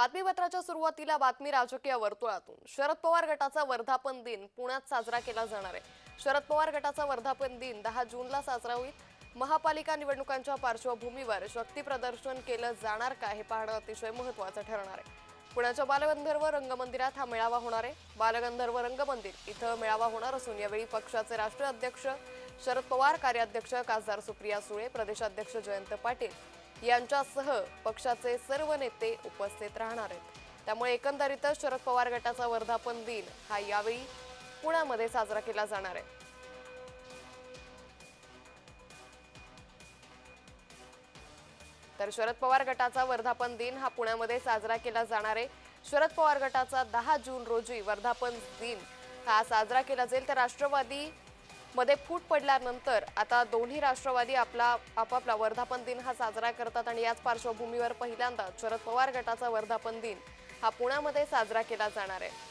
बातमीपत्राच्या सुरुवातीला बातमी राजकीय वर्तुळातून. शरद पवार गटाचा वर्धापन दिन पुण्यात साजरा केला जाणार आहे. शरद पवार गटाचा वर्धापन दिन दहा जूनला साजरा होईल. महापालिका निवडणुकांच्या पार्श्वभूमीवर शक्ती प्रदर्शन केलं जाणार का हे पाहणं अतिशय महत्वाचं ठरणार आहे. पुण्याच्या बालगंधर्व रंगमंदिरात हा मेळावा होणार आहे. बालगंधर्व रंगमंदिर इथं मेळावा होणार असून यावेळी पक्षाचे राष्ट्रीय अध्यक्ष शरद पवार कार्याध्यक्ष खासदार सुप्रिया सुळे प्रदेशाध्यक्ष जयंत पाटील यांच्यासह पक्षाचे सर्व नेते उपस्थित राहणार आहेत. त्यामुळे एकंदरीतच शरद पवार गटाचा वर्धापन दिन हा यावेळी पुण्यामध्ये साजरा केला जाणार आहे. तर शरद पवार गटाचा वर्धापन दिन हा पुण्यामध्ये साजरा केला जाणार आहे. शरद पवार गटाचा दहा जून रोजी वर्धापन दिन हा साजरा केला जाईल. तर राष्ट्रवादी मध्ये फूट पडल्यानंतर आता दोन्ही राष्ट्रवादी आपला आपापला वर्धापन दिन हा साजरा करतात आणि याच पार्श्वभूमीवर पहिल्यांदा शरद पवार गटाचा वर्धापन दिन हा पुण्यामध्ये साजरा केला जाणार आहे.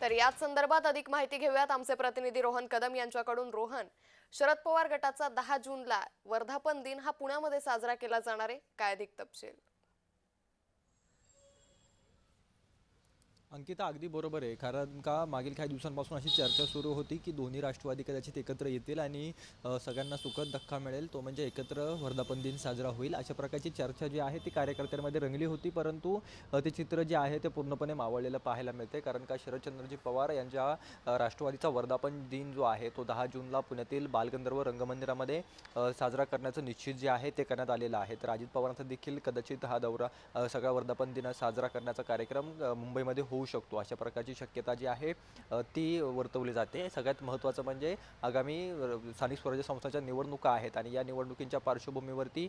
तर याच संदर्भात अधिक माहिती घेऊयात. आमचे प्रतिनिधी रोहन कदम यांच्याकडून. रोहन शरद पवार गटाचा दहा जूनला वर्धापन दिन हा पुण्यामध्ये साजरा केला जाणार आहे. काय अधिक तपशील? अंकिता अगदी बरोबर आहे. कारण का मागील काही दिवसांपासून अशी चर्चा सुरू होती की दोन्ही राष्ट्रवादी कदाचित एकत्र येतील आणि सगळ्यांना सुखद धक्का मिळेल. तो म्हणजे एकत्र वर्धापन दिन साजरा होईल. अशा प्रकारची चर्चा जी आहे ती कार्यकर्त्यांमध्ये रंगली होती. परंतु ते चित्र जे आहे ते पूर्णपणे मावळलेलं पाहायला मिळते कारण का शरदचंद्रजी पवार यांच्या राष्ट्रवादीचा वर्धापन दिन जो आहे तो दहा जूनला पुण्यातील बालगंधर्व रंगमंदिरामध्ये साजरा करण्याचं निश्चित जे आहे ते करण्यात आलेलं आहे. तर अजित पवारांचा देखील कदाचित हा दौरा सगळा वर्धापन दिन साजरा करण्याचा कार्यक्रम मुंबईमध्ये होऊ शकतो. अशा प्रकारची शक्यता जी आहे ती वर्तवली जाते. सगळ्यात महत्त्वाचं म्हणजे आगामी स्थानिक स्वराज्य संस्थांच्या निवडणुका आहेत आणि या निवडणुकींच्या पार्श्वभूमीवरती